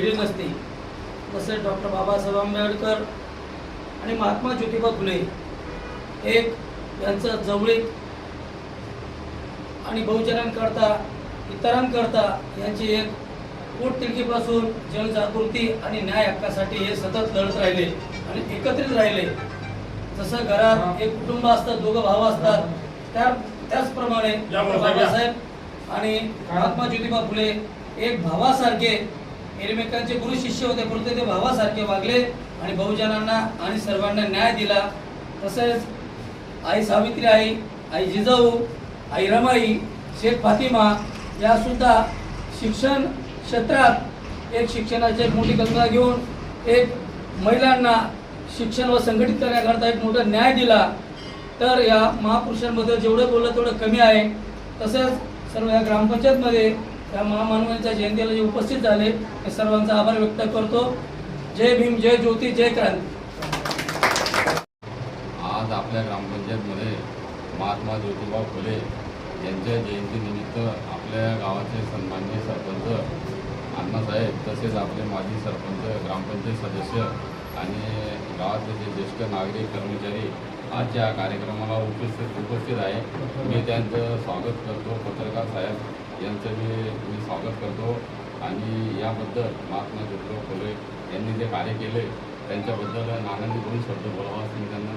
घडली नसती तसेच डॉक्टर बाबासाहेब आंबेडकर आणि महात्मा ज्योतिबा फुले एक यांचं जवळीक आणि बहुजनांकरता इतरांकरता यांची एक पोटतिडकीपासून जनजागृती आणि न्याय हक्कासाठी हे सतत लढत राहिले आणि एकत्रित राहिले. जसं घरात एक कुटुंब असतं दोघं भाव असतात त्या त्याचप्रमाणे बाबासाहेब आणि महात्मा ज्योतिबा फुले एक भावासारखे एकमेकांचे गुरु शिष्य होते परंतु ते भावासारखे वागले आणि बहुजनांना आणि सर्वांना न्याय दिला. तसेच आई सावित्री आई आई जिजाऊ आई रमाई शेख फातिमा यासुद्धा शिक्षण क्षेत्रात एक शिक्षणाची एक मोठी कल्पना घेऊन एक महिलांना शिक्षण व संघटित करण्याकरता एक मोठा न्याय दिला. तर या महापुरुषांबद्दल जेवढं बोललं तेवढं कमी आहे. तसेच सर्व या ग्रामपंचायतमध्ये या महामानवांच्या जयंतीला जे उपस्थित झाले ते सर्वांचा आभार व्यक्त करतो. जय भीम जय ज्योती जय क्रांती. आज आपल्या ग्रामपंचायतमध्ये महात्मा ज्योतिबा फुले यांच्या जयंतीनिमित्त आपल्या गावाचे सन्माननीय सरपंच अण्णासाहेब तसेच आपले माजी सरपंच ग्रामपंचायत सदस्य आणि गावातले जे ज्येष्ठ नागरिक कर्मचारी आज या कार्यक्रमाला उपस्थित उपस्थित आहे. मी त्यांचं स्वागत करतो. पत्रकार साहेब यांचं मी मी स्वागत करतो. आणि याबद्दल महात्मा ज्योतिराव फुले यांनी जे कार्य केले त्यांच्याबद्दल नानांनी दोन शब्द बोलावा असं मी त्यांना